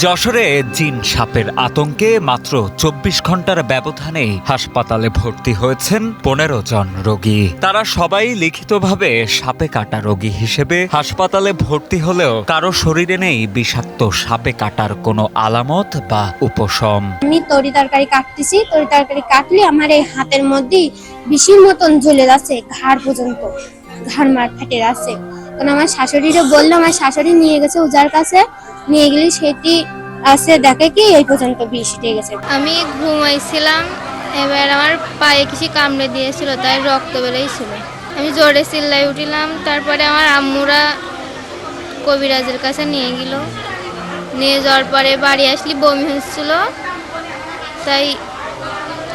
যশোরে জিন সাপের আতঙ্কে মাত্র চব্বিশ ঘণ্টার ব্যবধানে হাসপাতালে ভর্তি হয়েছেন পনেরো জন রোগী। তারা সবাই লিখিতভাবে সাপে কাটা রোগী হিসেবে হাসপাতালে ভর্তি হলেও কারও শরীরে নেই বিষাক্ত সাপে কাটার কোনো আলামত বা উপশম। আমি তরি তরকারি কাটতেছি, তরি তরকারি কাটলে আমার এই হাতের মধ্যেই বিষির মতন ঝুলে যাচ্ছে, ঘাড় পর্যন্ত, ঘাড় মার ফেটে যাচ্ছে। কারণ আমার শাশুড়িরও বলল, আমার শাশুড়ি নিয়ে গেছে উজার কাছে নিয়ে গেলে, সেটি আছে, দেখে কি এই পর্যন্ত বিষ উঠে গেছে। আমি ঘুমাইছিলাম, এবার আমার পায়ে কিছু কামড়ে দিয়েছিল, তাই রক্ত বেড়েই ছিল। আমি জোরে চিল্লাই উঠিলাম, তারপরে আমার আম্মুরা কবিরাজের কাছে নিয়ে গেল। নিয়ে যাওয়ার পরে বাড়ি আসলি, বমি হচ্ছিল, তাই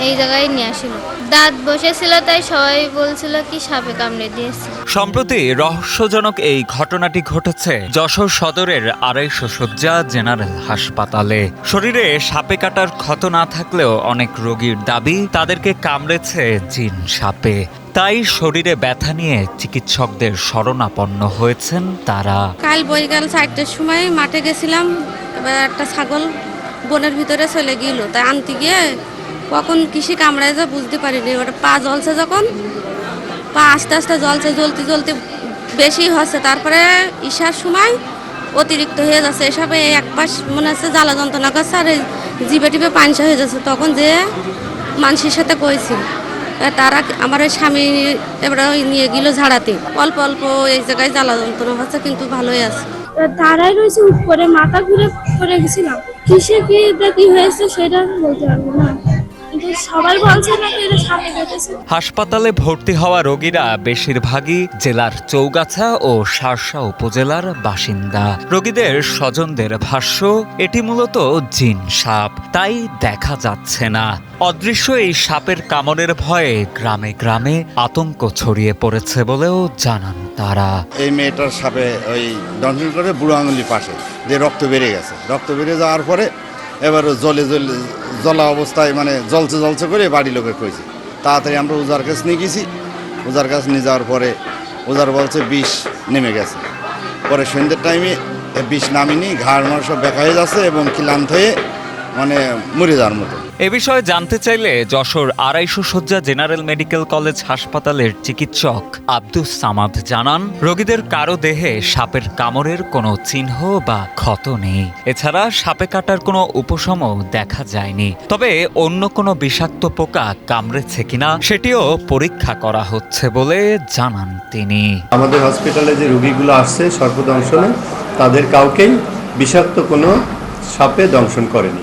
এই জায়গায় নিয়ে আসিল। দাঁত বসেছিল তাই সবাই বলছিল কি সাপে কামড়ে দিয়েছে সম্প্রতি রহস্যজনক এই ঘটনাটি ঘটেছে যশোর সদরের আড়াইশো শয্যা জেনারেল হাসপাতালে। শরীরে সাপে কাটার ক্ষত না থাকলেও অনেক রোগীর দাবি তাদেরকে কামড়েছে জিন সাপে। তাই শরীরে ব্যথা নিয়ে চিকিৎসকদের শরণাপন্ন হয়েছেন তারা। কাল বৈকাল চারটের সময় মাঠে গেছিলাম এবার একটা ছাগল বনের ভিতরে চলে গেল। তাই আনতে গিয়ে কখন কৃষি কামড়ায় যা বুঝতে পারিনি। ওটা পা জ্বলছে যখন, পা আস্তে আস্তে জ্বলছে, জ্বলতে জ্বলতে বেশি হচ্ছে। তারপরে ঈশার সময় অতিরিক্ত হয়ে যাচ্ছে। এসবে এক পাশ মনে হচ্ছে জ্বালা যন্ত্রণা করছে আর জিভে টিপে পাঞ্চা হয়ে যাচ্ছে। তখন যে মানুষের সাথে কইছি তারা আমার ওই স্বামী এবারে ওই নিয়ে গেল ঝাড়াতে। অল্প অল্প এই জায়গায় জ্বালা যন্ত্রণা হচ্ছে, কিন্তু ভালোই আছে। দাঁড়াই রয়েছে উপরে, মাথা ঘুরে পড়ে গেছিলাম। কিসে কি কি হয়েছে সেটা বলতে পারব না। কিন্তু সবাই বলছে নাকি এটা সাপে কেটেছে হাসপাতালে ভর্তি হওয়া রোগীরা বেশিরভাগই জেলার চৌগাছা ও শার্শা উপজেলার বাসিন্দা। রোগীদের স্বজনদের ভাষ্য এটি মূলত জিন সাপ তাই দেখা যাচ্ছে না। অদৃশ্য এই সাপের কামড়ের ভয়ে গ্রামে গ্রামে আতঙ্ক ছড়িয়ে পড়েছে বলেও জানান তারা। এই মেয়েটার সাপে ওই দংশন করে বুড়ো আঙুলির পাশে যে রক্ত বেড়ে গেছে। রক্ত বেড়ে যাওয়ার পরে এবার জলে জলে জলা অবস্থায় মানে জলছে জলছে করে বাড়ি লোকে কইছে। তাড়াতাড়ি আমরা ওজার কাছে নিয়ে গেছি। ওজার কাছে নিয়ে যাওয়ার পরে ওজার বলছে বিষ নেমে গেছে। পরে সন্ধ্যের টাইমে বিষ নামিনি ঘাড় মার সব হয়ে যাচ্ছে এবং ক্লান্ত হয়ে মানে মরে যাওয়ার মতো। এ বিষয়ে জানতে চাইলে যশোর আড়াইশো শয্যা জেনারেল মেডিকেল কলেজ হাসপাতালের চিকিৎসক আব্দুস সামাদ জানান রোগীদের কারও দেহে সাপের কামড়ের কোনো চিহ্ন বা ক্ষত নেই। এছাড়া সাপে কাটার কোনো উপশমও দেখা যায়নি। তবে অন্য কোনো বিষাক্ত পোকা কামড়েছে কিনা সেটিও পরীক্ষা করা হচ্ছে বলে জানান তিনি। আমাদের হসপিটালে যে রোগীগুলো আসছে সর্পদংশনে তাদের কাউকেই বিষাক্ত কোনো সাপে দংশন করেনি।